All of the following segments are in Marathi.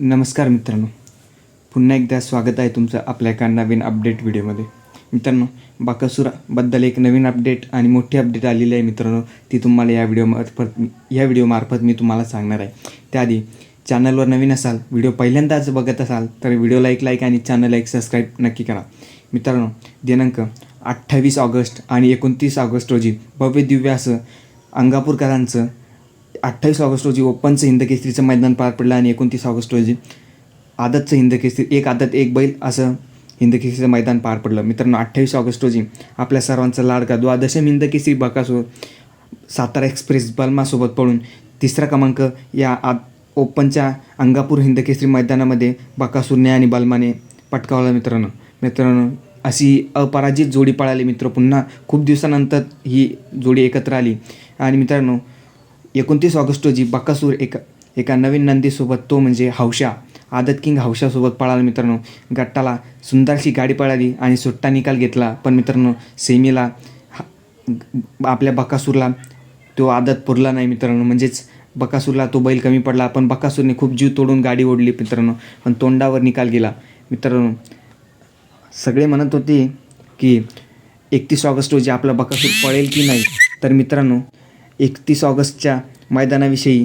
नमस्कार मित्रांनो. पुन्हा एकदा स्वागत आहे तुमचं आपल्या एका नवीन अपडेट व्हिडिओमध्ये मित्रांनो बाकासुराबद्दल एक नवीन अपडेट आणि मोठी अपडेट आलेली आहे मित्रांनो ती तुम्हाला या व्हिडिओमार्फत या व्हिडिओमार्फत मी तुम्हाला सांगणार आहे. त्याआधी चॅनलवर नवीन असाल व्हिडिओ पहिल्यांदाच बघत असाल तर व्हिडिओला एक लाईक आणि चॅनलला एक सबस्क्राईब नक्की करा. मित्रांनो दिनांक अठ्ठावीस ऑगस्ट आणि एकोणतीस ऑगस्ट रोजी भव्य दिव्य असं अंगापूरकरांचं अठ्ठावीस ऑगस्ट रोजी ओपनचं हिंद केसरीचं मैदान पार पडलं आणि एकोणतीस ऑगस्ट रोजी आदतचं हिंद केसरी एक आदत एक बैल असं हिंद केसरीचं मैदान पार पडलं. मित्रांनो अठ्ठावीस ऑगस्ट रोजी आपल्या सर्वांचा लाडका द्वादशम हिंद केसरी बकासूर सातारा एक्सप्रेस बल्मासोबत पळून तिसरा क्रमांक या आ ओपनच्या अंगापूर हिंद केसरी मैदानामध्ये बकासूरने आणि बल्माने पटकावला मित्रांनो. मित्रांनो अशी अपराजित जोडी पळाली मित्र. पुन्हा खूप दिवसानंतर ही जोडी एकत्र आली. आणि मित्रांनो एकोणतीस ऑगस्ट रोजी बकासूर एका एका नवीन नंदीसोबत तो म्हणजे हौशा आदत किंग हौशासोबत पळाला मित्रांनो. गट्टाला सुंदरशी गाडी पळाली आणि सुट्टा निकाल घेतला. पण मित्रांनो सेमीला हा- आपल्या बकासूरला तो आदत पुरला नाही मित्रांनो. म्हणजेच बकासूरला तो बैल कमी पडला. पण बकासूरने खूप जीव तोडून गाडी ओढली मित्रांनो. पण तोंडावर निकाल गेला. मित्रांनो सगळे म्हणत होते की एकतीस ऑगस्ट रोजी आपला बकासूर पळेल की नाही. तर मित्रांनो एकतीस ऑगस्टच्या मैदानाविषयी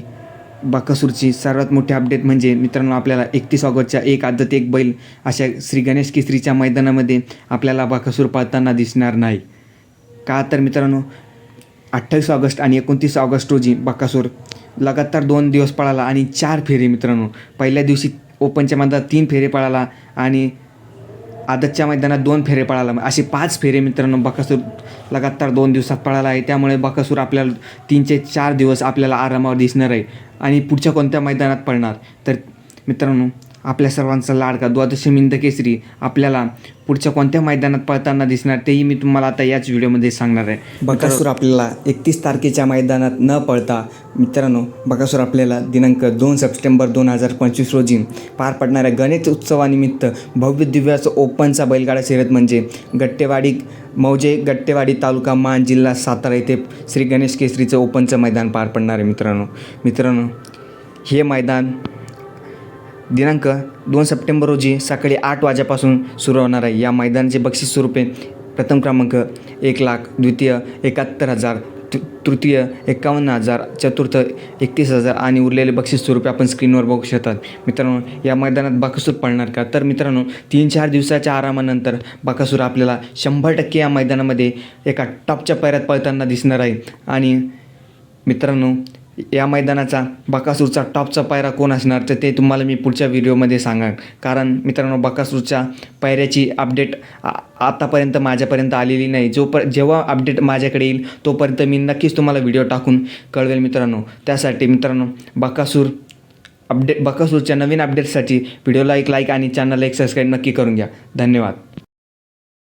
बाकासूरची सर्वात मोठी अपडेट म्हणजे मित्रांनो आपल्याला एकतीस ऑगस्टच्या एक आदत एक बैल अशा श्री गणेश केसरीच्या मैदानामध्ये आपल्याला बाकासूर पळताना दिसणार नाही. का तर मित्रांनो अठ्ठावीस ऑगस्ट आणि एकोणतीस ऑगस्ट रोजी बाकासूर लगातार दोन दिवस पळाला आणि चार फेरे मित्रांनो. पहिल्या दिवशी ओपनच्या मधात तीन फेरे पळाला आणि आदतच्या मैदानात दोन फेरे पळाला. असे पाच फेरे मित्रांनो बकासूर लगातार दोन दिवसात पळाला आहे. त्यामुळे बकासूर आपल्याला तीनचे चार दिवस आपल्याला आरामावर दिसणार आहे आणि पुढच्या कोणत्या मैदानात पळणार. तर मित्रांनो आपल्या सर्वांचा लाडका द्वादशी मिंद केसरी आपल्याला पुढच्या कोणत्या मैदानात पळताना दिसणार तेही मी तुम्हाला आता याच व्हिडिओमध्ये सांगणार आहे. बकासूर आपल्याला एकतीस तारखेच्या मैदानात न पळता मित्रांनो बकासूर आपल्याला दिनांक दोन सप्टेंबर दोन हजार पंचवीस रोजी पार पडणाऱ्या गणेश उत्सवानिमित्त भव्य दिव्याचं ओपनचा बैलगाडा शर्यत म्हणजे गट्टेवाडी मौजे गट्टेवाडी तालुका मान जिल्हा सातारा येथे श्री गणेश केसरीचं ओपनचं मैदान पार पडणार आहे मित्रांनो. मित्रांनो हे मैदान दिनांक दोन सप्टेंबर रोजी सकाळी आठ वाजेपासून सुरू होणार आहे. या मैदानाचे बक्षीस स्वरूपे प्रथम क्रमांक एक लाख द्वितीय एकाहत्तर हजार तृ तृतीय एकावन्न हजार चतुर्थ एकतीस हजार आणि उरलेले बक्षीस स्वरूपे आपण स्क्रीनवर बघू शकतात. मित्रांनो या मैदानात बाकासूर पडणार का? तर मित्रांनो तीन चार दिवसाच्या आरामानंतर बाकासूर आपल्याला शंभर टक्के या मैदानामध्ये एका टॉपच्या पायऱ्यात पळताना दिसणार आहे. आणि मित्रांनो या मैदानाचा बकासूरचा टॉपचा पायरा कोण असणार तर ते तुम्हाला मी पुढच्या व्हिडिओमध्ये सांगा कारण मित्रांनो बकासूरच्या पायऱ्याची अपडेट आ आतापर्यंत माझ्यापर्यंत आलेली नाही. जोपर जेव्हा अपडेट माझ्याकडे येईल तोपर्यंत मी नक्कीच तुम्हाला व्हिडिओ टाकून कळवेल मित्रांनो. त्यासाठी मित्रांनो बकासूर अपडेट बकासूरच्या नवीन अपडेटसाठी व्हिडिओला एक लाईक आणि चॅनलला एक सबस्क्राईब नक्की करून घ्या. धन्यवाद.